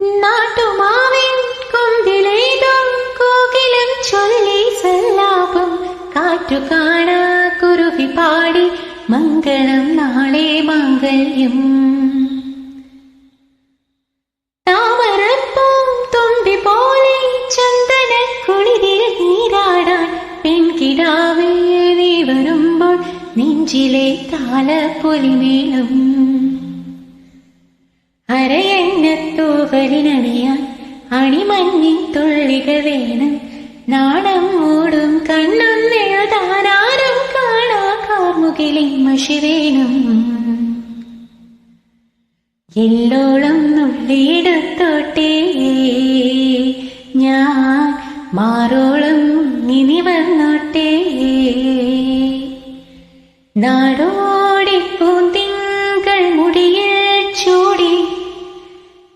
നാട്ടുമാവിൻ കൊമ്പിലേതോ കോകിലം ചൊല്ലി സല്ലാപം കാറ്റു കാണാ കുരുവി പാടി മംഗളം നാളെ പെൺകിടാവേ നീ വരുമ്പോൾ നെഞ്ചിലെ താലപ്പൊലിമേലും അരയന്നത്തൂവലിനണിയാൻ അണിമഞ്ഞിൻ തുള്ളികൾ വേണം നാണം മൂടും കണ്ണും എഴുതാനാരും കാണാ കാർമുകിലിൻ മഷി വേണം. എല്ലോളം നുള്ളിയിടത്തോട്ടേ ഞാൻ മാറോളം ഇനി വന്നോട്ടേ. നാടോടി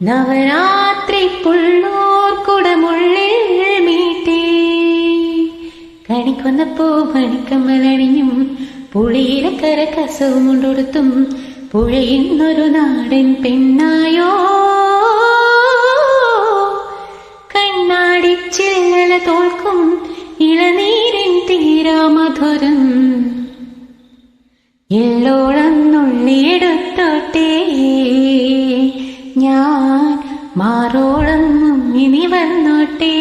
നവരാത്രി പുള്ളൂർ കുടമുള്ളിൽ മീട്ടേ. കണിക്കൊന്നപ്പോ പുളിയിലക്കര കസവും കൊണ്ടൊടുത്തും പുഴയുന്നൊരു നാടൻ പെണ്ണായോ. കണ്ണാടി ചില്ലല തോൽക്കും ഇളനീരിൻ തീരാമധുരം എല്ലോളം മാറോളം ഇനി വന്നോട്ടേ.